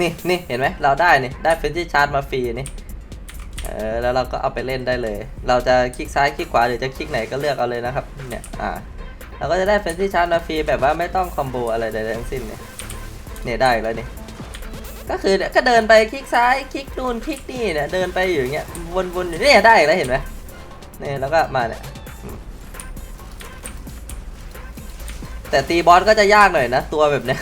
นี่นี่เห็นไหมเราได้นี่ได้เฟนชี่ชาร์จมาฟรีนี่เออแล้วเราก็เอาไปเล่นได้เลย เราจะคลิกซ้ายคลิกขวาหรือจะคลิกไหนก็เลือกเอาเลยนะครับเนี่ยอ่าเราก็จะได้เฟนชี่ชาร์จมาฟรีแบบว่าไม่ต้องคอมโบอะไรใดๆทั้งสิ้นเนี่ยเนี่ยได้อีกแล้วนี่ก็คือเนี่ยก็เดินไปคลิกซ้ายคลิกนู่นคลิกนี่เนี่ยเดินไปอยู่อย่างเงี้ยวนๆอยู่เนี่ยได้อีกแล้วเห็นไหมเนี่ยแล้วก็มาเนี่ยแต่ตีบอสก็จะยากหน่อยนะตัวแบบเนี้ย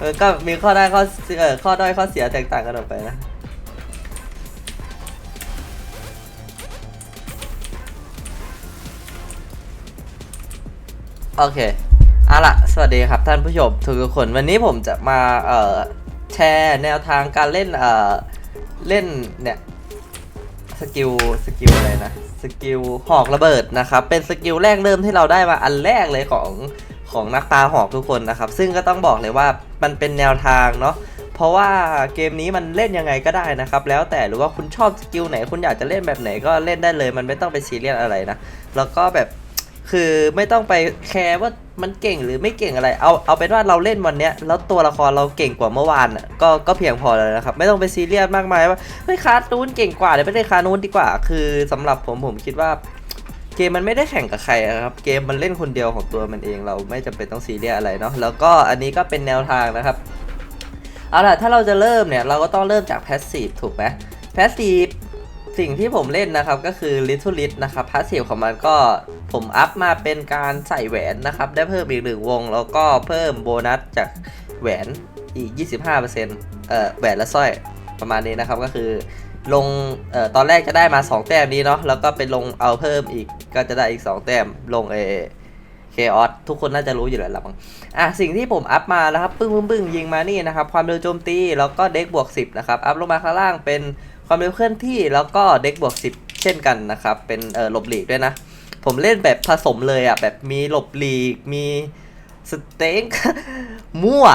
เออก็มีข้อได้ข้อเออข้อด้อยข้อเสียแตกต่างกันออกไปนะ โอเคเอาล่ะ สวัสดีครับท่านผู้ชมทุกคน วันนี้ผมจะมาเอ่อแชร์แนวทางการเล่นเอ่อเล่นเนี่ยสกิลสกิลอะไรนะ สกิลหอกระเบิดนะครับ เป็นสกิลแรกเริ่มที่เราได้มาอันแรกเลยของ ของนักปาหอกทุกคนนะครับ ซึ่งก็ต้องบอกเลยว่ามันเป็นแนวทางเนาะเพราะว่าเกมนี้มันเล่นยังไงก็ได้นะครับ แล้วแต่หรือว่าคุณชอบสกิลไหน คุณอยากจะเล่นแบบไหนก็เล่นได้เลยมันไม่ต้องไปซีเรียสอะไรนะ แล้วก็แบบคือไม่ต้องไปแคร์ว่ามันเก่งหรือไม่เก่งอะไร เอาเอาเป็นว่าเราเล่นวันเนี้ยแล้วตัวละครเราเก่งกว่าเมื่อวานก็ก็เพียงพอแล้วนะครับ ไม่ต้องไปซีเรียสมากมายว่าเฮ้ยคาร์นูนเก่งกว่าเดี๋ยวไปเล่นคาร์นูนดีกว่า คือสำหรับผมผมคิดว่า กมมันไม่ได้แข่งกับใครอะครับ เกมมันเล่นคนเดียวของตัวมันเองเราไม่จำเป็นต้องซีเรียสอะไรเนาะแล้วก็อันนี้ก็เป็นแนวทางนะครับเอาล่ะถ้าเราจะเริ่มเนี่ยเราก็ต้องเริ่มจาก Passive ถูกไหม Passive สิ่งที่ผมเล่นนะครับก็คือ Little Lit นะครับ Passive ของมันก็ผมอัพมาเป็นการใส่แหวนนะครับ ได้เพิ่มอีกหนึ่งวง แล้วก็เพิ่มโบนัสจากแหวนอีก 25%เอ่อแหวนและสร้อยประมาณนี้นะครับก็คือลงเอ่อตอนแรกจะได้มา 2 แต้มนี้เนาะแล้วก็ไปลงเอาเพิ่มอีก ก็จะได้อีก 2 แต้มลงเอเคออสทุกคนน่าจะรู้อยู่แล้วละมั้งอะสิ่งที่ผมอัพมานะครับปึ้งปึ้งปึ้งยิงมานี่นะครับ ความเร็วโจมตี แล้วก็เด็กบวก 10 นะครับ อัพลงมาข้างล่างเป็นความเร็วเคลื่อนที่แล้วก็เด็กบวก 10 เช่นกันนะครับ เป็นเออหลบหลีกด้วยนะ ผมเล่นแบบผสมเลยอะแบบมีหลบหลีกมีสเต็กมั่ว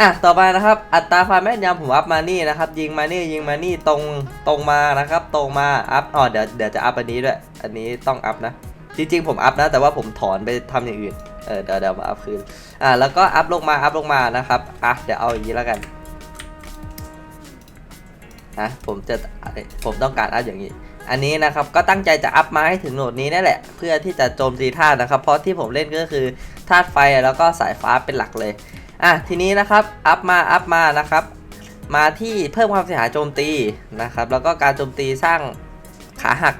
อะต่อไปนะครับอัตราความแม่นยำผมอัพมานี่นะครับยิงมานี่ยิงมานี่ตรงตรงมานะครับตรงมาอัพอ๋อเดี๋ยวเดี๋ยวจะอัพอันนี้ด้วย อันนี้ต้องอัพนะจริงๆผมอัพนะแต่ว่าผมถอนไปทำอย่างอื่นเออเดี๋ยวเดี๋ยวมาอัพคืนอะแล้วก็อัพลงมาอัพลงมานะครับอะเดี๋ยวเอาอย่างนี้แล้วกันนะผมจะผมต้องการอัพอย่างนี้ อันนี้นะครับก็ตั้งใจจะอัพมาให้ถึงโหนดนี้นั่นแหละ เพื่อที่จะโจมตีธาตุนะครับ เพราะที่ผมเล่นก็คือธาตุไฟแล้วก็สายฟ้าเป็นหลักเลย อะทีนี้นะครับอัพมาอัพมานะครับ มาที่เพิ่มความเสียหายโจมตีนะครับ แล้วก็การโจมตีสร้างขาหัก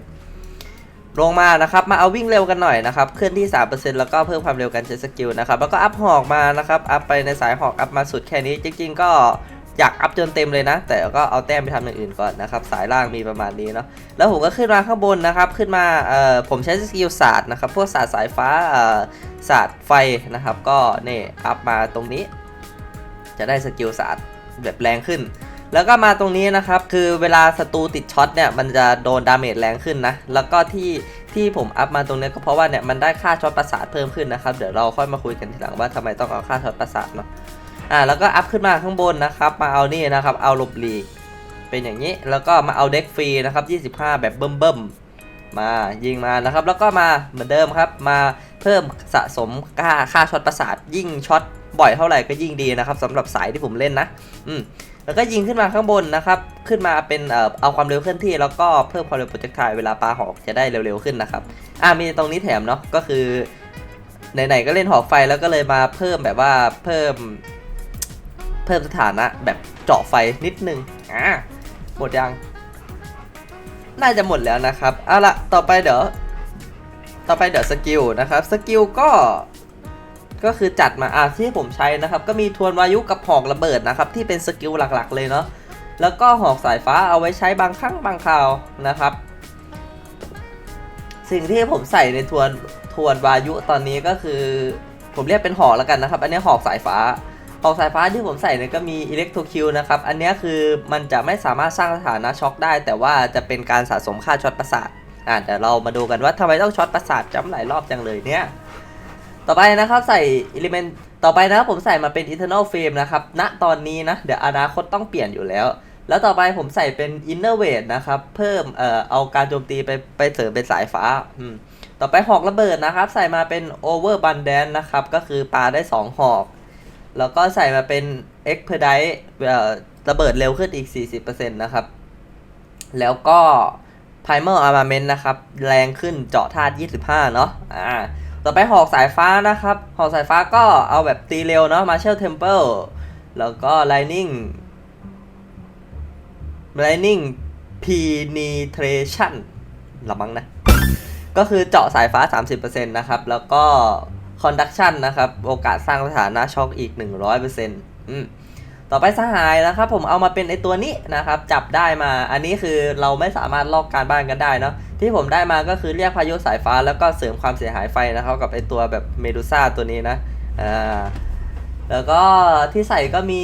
25%ลงมานะครับ มาเอาวิ่งเร็วกันหน่อยนะครับเคลื่อนที่ 3%แล้วก็เพิ่มความเร็วการใช้สกิลนะครับ แล้วก็อัพหอกมานะครับ อัพไปในสายหอกอัพมาสุดแค่นี้จริงๆก็ อยากอัพจนเต็มเลยนะ แต่ก็เอาแต้มไปทำอย่างอื่นก่อนนะครับ สายล่างมีประมาณนี้เนาะแล้วผมก็ขึ้นมาข้างบนนะครับ ขึ้นมาเอ่อผมใช้สกิลศาสตร์นะครับพวกศาสตร์สายฟ้าเอ่อศาสตร์ไฟนะครับ ก็นี่อัพมาตรงนี้ จะได้สกิลศาสตร์แบบแรงขึ้น แล้วก็มาตรงนี้นะครับ คือเวลาศัตรูติดช็อตเนี่ยมันจะโดนดาเมจแรงขึ้นนะแล้วก็ที่ที่ผมอัพมาตรงนี้ก็เพราะว่าเนี่ยมันได้ค่าช็อตประสาทเพิ่มขึ้นนะครับเดี๋ยวเราค่อยมาคุยกันทีหลังว่าทำไมต้องเอาค่าช็อตประสาทเนาะ อ่าแล้วก็อัพขึ้นมาข้างบนนะครับ มาเอานี่นะครับ เอาหลบหลีก เป็นอย่างนี้ แล้วก็มาเอาเด็กฟรีนะครับ 25 แบบเบิ่มเบิ่มๆ มายิงมานะครับ แล้วก็มาเหมือนเดิมครับ มาเพิ่มสะสมค่าค่าช็อตประสาทยิ่งช็อตบ่อยเท่าไหร่ก็ยิ่งดีนะครับสำหรับสายที่ผมเล่นนะ อืมแล้วก็ยิงขึ้นมาข้างบนนะครับ ขึ้นมาเป็นเอ่อเอาความเร็วเคลื่อนที่แล้วก็เพิ่มความเร็วโปรเจกต์ไทเวลาปลาหอกจะได้เร็วๆขึ้นนะครับ อ่ามีตรงนี้แถมเนาะก็คือไหนๆก็เล่นหอกไฟแล้วก็เลยมาเพิ่มแบบว่าเพิ่ม เพิ่มสถานะแบบเจาะไฟนิดนึง อ่าหมดยัง น่าจะหมดแล้วนะครับ เอาละต่อไปเดี๋ยว ต่อไปเดี๋ยวสกิลนะครับ สกิลก็ ก็คือจัดมาอะที่ผมใช้นะครับ ก็มีทวนวายุกับหอกระเบิดนะครับ ที่เป็นสกิลหลักๆ เลยเนาะ แล้วก็หอกสายฟ้าเอาไว้ใช้บางครั้งบางคราวนะครับ สิ่งที่ผมใส่ในทวนทวนวายุตอนนี้ก็คือ ผมเรียกเป็นหอกแล้วกันนะครับ อันนี้หอกสายฟ้า หอกสายฟ้าที่ผมใส่เนี่ยก็มีอิเล็กโทคิวนะครับ อันนี้คือมันจะไม่สามารถสร้างสถานะช็อคได้ แต่ว่าจะเป็นการสะสมค่าช็อตประสาทอ่าเดี๋ยวเรามาดูกันว่าทำไมต้องช็อตประสาทจำหลายรอบจังเลยเนี่ย ต่อไปนะครับใส่อิเลเมนต์ต่อไปนะครับผมใส่มาเป็น internal frame นะครับณตอนนี้นะ เดี๋ยวอนาคตต้องเปลี่ยนอยู่แล้ว แล้วต่อไปผมใส่เป็น inner w e i g h นะครับ เพิ่มเอ่อเอาการโจมตีไปไปเสริมเป็นสายฟ้าอืมต่อไปหอกระเบิดนะครับ ใส่มาเป็น over b u n d a n นะครับ ก็คือปาได้ 2 หอก แล้วก็ใส่มาเป็น expedite ระเบิดเร็วขึ้นอีก 40%นะครับ แล้วก็ primer armament นะครับ แรงขึ้นเจาะธาตุ25 เนาะอ่าต่อไปหอกสายฟ้านะครับ หอกสายฟ้าก็เอาแบบตีเร็วเนาะ martial temple แล้วก็ lightning lightning penetration ละมั้งนะ ก็คือเจาะสายฟ้า 30%นะครับ แล้วก็ conduction นะครับ โอกาสสร้างสถานะช็อคอีก 100%อืมต่อไปสหายนะครับ ผมเอามาเป็นไอตัวนี้นะครับ จับได้มา อันนี้คือเราไม่สามารถลอกการบ้านกันได้เนาะที่ผมได้มาก็คือเรียกพายุสายฟ้า แล้วก็เสริมความเสียหายไฟนะครับกับไอตัวแบบเมดูซ่าตัวนี้นะอ่าแล้วก็ที่ใส่ก็มี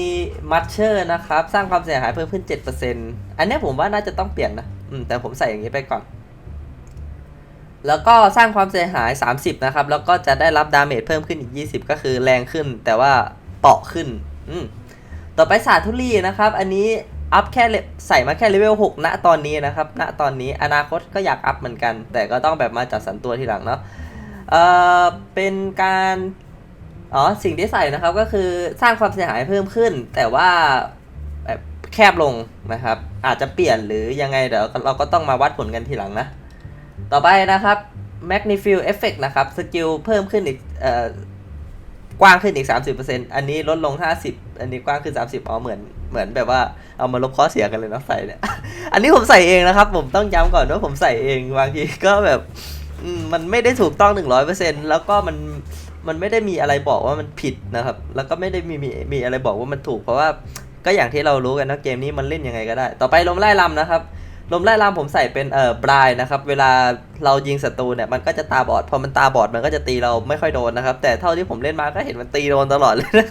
มัชเชอร์นะครับ สร้างความเสียหายเพิ่มขึ้น 7%อันเนี้ผมว่าน่าจะต้องเปลี่ยนนะ อืมแต่ผมใส่อย่างนี้ไปก่อน แล้วก็สร้างความเสียหาย 30 นะครับ แล้วก็จะได้รับดาเมจเพิ่มขึ้นอีก 20 ก็คือแรงขึ้น แต่ว่าเปราะขึ้น อืมต่อไปสาธุรีนะครับ อันนี้อัพแค่ใส่มาแค่เลเวล 6 ณ ตอนนี้นะครับ ณ ตอนนี้อนาคตก็อยากอัพเหมือนกัน แต่ก็ต้องแบบมาจัดสรรตัวทีหลังเนาะ เอ่อ เป็นการ อ๋อ สิ่งที่ใส่นะครับก็คือสร้างความเสียหายเพิ่มขึ้น แต่ว่าแบบแคบลงนะครับ อาจจะเปลี่ยนหรือยังไงเดี๋ยวเราก็ต้องมาวัดผลกันทีหลังนะ ต่อไปนะครับ Magnify Effect นะครับ สกิลเพิ่มขึ้นอีกเอ่อกว้างขึ้นอีก 30%อันนี้ลดลง 50 อันนี้กว้างขึ้น 30อ๋อเหมือนเหมือนแบบว่าเอามาลบข้อเสียกันเลยนะใส่เนี่ย อันนี้ผมใส่เองนะครับ ผมต้องย้ำก่อนว่าผมใส่เองบางทีก็แบบมมันไม่ได้ถูกต้อง 100%แล้วก็มันมันไม่ได้มีอะไรบอกว่ามันผิดนะครับ แล้วก็ไม่ได้มีมีมีอะไรบอกว่ามันถูกเพราะว่าก็อย่างที่เรารู้กันนะเกมนี้มันเล่นยังไงก็ได้ ต่อไปลมไล่ลำนะครับ ลมไล่ลำผมใส่เป็นเอ่อบรายนะครับ เวลาเรายิงศัตรูเนี่ยมันก็จะตาบอด พอมันตาบอดมันก็จะตีเราไม่ค่อยโดนนะครับ แต่เท่าที่ผมเล่นมาก็เห็นมันตีโดนตลอดเลยนะ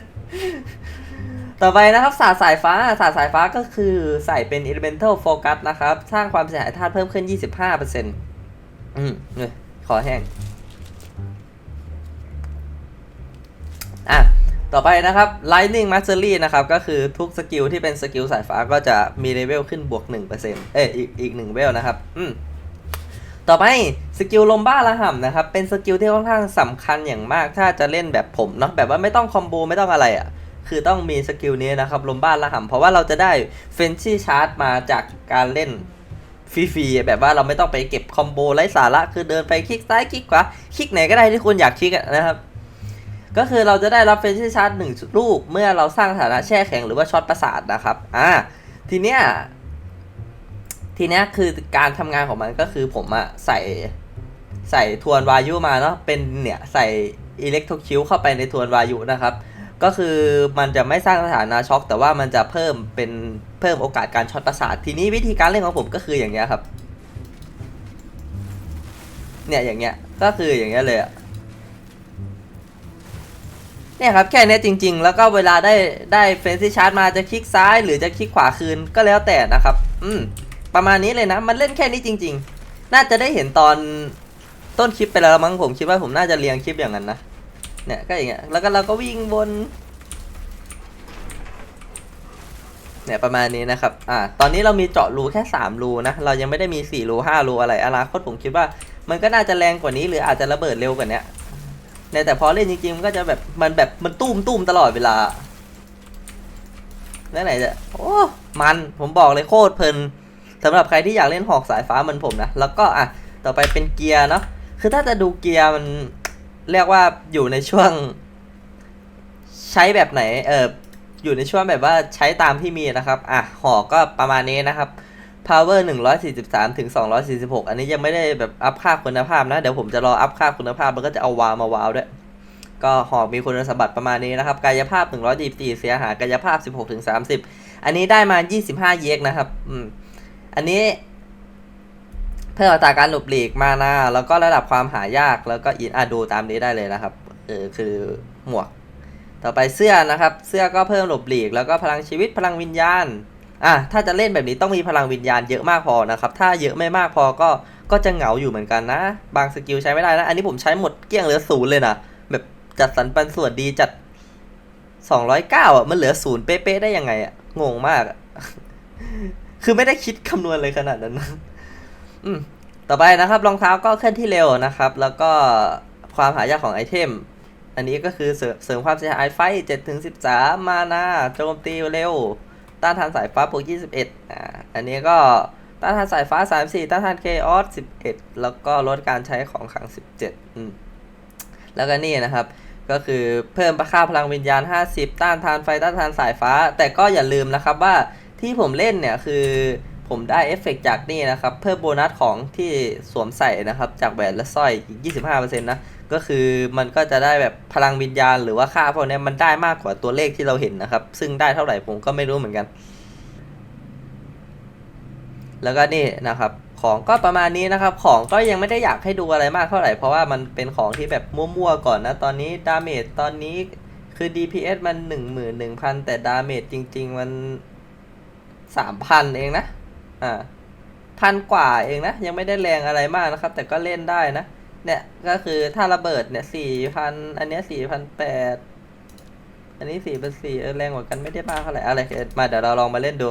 ต่อไปนะครับสาดสายฟ้าสาดสายฟ้าก็คือใส่เป็น elemental focus นะครับ สร้างความเสียหายธาตุเพิ่มขึ้น 25%อืมเนี่ยขอแห้งอะ ต่อไปนะครับ lightning mastery นะครับ ก็คือทุกสกิลที่เป็นสกิลสายฟ้าก็จะมีเลเวลขึ้นบวก 1%เอ้ยอีกอีก1เวลนะครับ อืมต่อไปสกิลลมบ้าระห่ำนะครับ เป็นสกิลที่ค่อนข้างสำคัญอย่างมาก ถ้าจะเล่นแบบผมเนาะแบบว่าไม่ต้องคอมโบไม่ต้องอะไรอะ่ะ คือต้องมีสกิลนี้นะครับลมบ้าระห่ำเพราะว่าเราจะได้เฟนชี่ชาร์จมาจากการเล่นฟรีๆแบบว่าเราไม่ต้องไปเก็บคอมโบไร้สาระคือเดินไปคลิกซ้ายคลิกขวาคลิกไหนก็ได้ที่คุณอยากคลิกนะครับ ก็คือเราจะได้รับเฟนชี่ชาร์จหนึ่งลูก เมื่อเราสร้างสถานะแช่แข็งหรือว่าช็อตประสาทนะครับ อ่า ทีเนี้ย ทีเนี้ยคือการทำงานของมันก็คือผมอะใส่ใส่ทวนวายุมาเนาะ เป็นเนี่ยใส่อิเล็กโทรคิวเข้าไปในทวนวายุนะครับ ก็คือมันจะไม่สร้างสถานะช็อคแต่ว่ามันจะเพิ่มเป็นเพิ่มโอกาสการช็อตประสาท ทีนี้วิธีการเล่นของผมก็คืออย่างเงี้ยครับ เนี่ยอย่างเงี้ย ก็คืออย่างเงี้ยเลยอะ เนี่ยครับแค่เนี้ยจริง ๆ แล้วก็เวลาได้ได้เฟนซี่ชาร์จมาจะคลิกซ้ายหรือจะคลิกขวาคืนก็แล้วแต่นะครับ อืมประมาณนี้เลยนะ มันเล่นแค่นี้จริง ๆ น่าจะได้เห็นตอนต้นคลิปไปแล้วมั้งผมคิดว่าผมน่าจะเรียงคลิปอย่างนั้นนะเนี่ยก็อย่างเงี้ยแล้วก็เราก็วิ่งบนเนี่ยประมาณนี้นะครับ อ่า ตอนนี้เรามีเจาะรูแค่ 3 รูนะ เรายังไม่ได้มี 4 รู 5 รูอะไรอนาคตผมคิดว่า มันก็น่าจะแรงกว่านี้หรืออาจจะระเบิดเร็วกว่านี้ เนี่แต่พอเล่นจริงๆมันก็จะแบบมันแบบมันตุ้มตุ้มตลอดเวลาไหนจะโอ้มันผมบอกเลยโคตรเพลินสำหรับใครที่อยากเล่นหอกสายฟ้าเหมันผมนะแล้วก็อะต่อไปเป็นเกียร์เนาะคือถ้าจะดูเกียร์มันเรียกว่าอยู่ในช่วง ใช้แบบไหนเอออยู่ในช่วงแบบว่าใช้ตามที่มีนะครับ อะหอกก็ประมาณนี้นะครับ power 143ถึง246 อันนี้ยังไม่ได้แบบอัพค่าคุณภาพนะ เดี๋ยวผมจะรออัพค่าคุณภาพแล้วก็จะเอาวาวมาวาวด้วย ก็หอกมีคุณสมบัติประมาณนี้นะครับ กายภาพ 124 เสียหายกายภาพ 16ถึง30 อันนี้ได้มา 25 เยกนะครับ อืม อันนี้เพิ่มอัตราการหลบหลีกมานาแล้วก็ระดับความหายากแล้วก็อินอะดูตามนี้ได้เลยนะครับ เออคือหมวก ต่อไปเสื้อนะครับ เสื้อก็เพิ่มหลบหลีก แล้วก็พลังชีวิตพลังวิญญาณ อะถ้าจะเล่นแบบนี้ต้องมีพลังวิญญาณเยอะมากพอนะครับถ้าเยอะไม่มากพอก็ก็จะเหงาอยู่เหมือนกันนะ บางสกิลใช้ไม่ได้นะ อันนี้ผมใช้หมดเกลี้ยงเหลือศูนย์เลยนะแบบจัดสรรปันส่วนดีจัด 209อะมันเหลือศูนย์เป๊ะๆได้ยังไงอะงงมาก คือไม่ได้คิดคำนวณเลยขนาดนั้นนะอืมต่อไปนะครับรองเท้าก็เคลื่อนที่เร็วนะครับ แล้วก็ความหายากของไอเทม อันนี้ก็คือเสริมความเสียหายไฟ7ถึง13 มานาโจมตีเร็ว ต้านทานสายฟ้าบวก21อ่าอันนี้ก็ต้านทานสายฟ้า 34 ต้านทานเคออส11 แล้วก็ลดการใช้ของขัง 17อืมแล้วก็นี่นะครับ ก็คือเพิ่มประค่าพลังวิญญาณ 50 ต้านทานไฟต้านทานสายฟ้า แต่ก็อย่าลืมนะครับว่าที่ผมเล่นเนี่ยคือผมได้เอฟเฟกต์จากนี่นะครับ เพิ่มโบนัสของที่สวมใส่นะครับ จากแหวนและสร้อยอีก 25%นะ ก็คือมันก็จะได้แบบพลังวิญญาณหรือว่าค่าพวกนี้มันได้มากกว่าตัวเลขที่เราเห็นนะครับ ซึ่งได้เท่าไหร่ผมก็ไม่รู้เหมือนกัน แล้วก็นี่นะครับ ของก็ประมาณนี้นะครับ ของก็ยังไม่ได้อยากให้ดูอะไรมากเท่าไหร่เพราะว่ามันเป็นของที่แบบมั่วๆก่อนนะตอนนี้ดาเมจตอนนี้คือ DPS มัน 11,000 แต่ดาเมจจริง ๆ มัน 3,000 เองนะ อ่าพันกว่าเองนะ ยังไม่ได้แรงอะไรมากนะครับ แต่ก็เล่นได้นะ เนี่ยก็คือถ้าระเบิดเนี่ยสี่พันอันเนี้ย4,800อันนี้สี่พันสี่แรงกว่ากันไม่ได้มากเท่าไหร่อะไรมาเดี๋ยวเราลองมาเล่นดู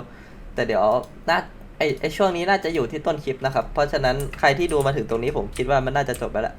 แต่เดี๋ยวน่าไอไอช่วงนี้น่าจะอยู่ที่ต้นคลิปนะครับ เพราะฉะนั้นใครที่ดูมาถึงตรงนี้ผมคิดว่ามันน่าจะจบไปแล้ว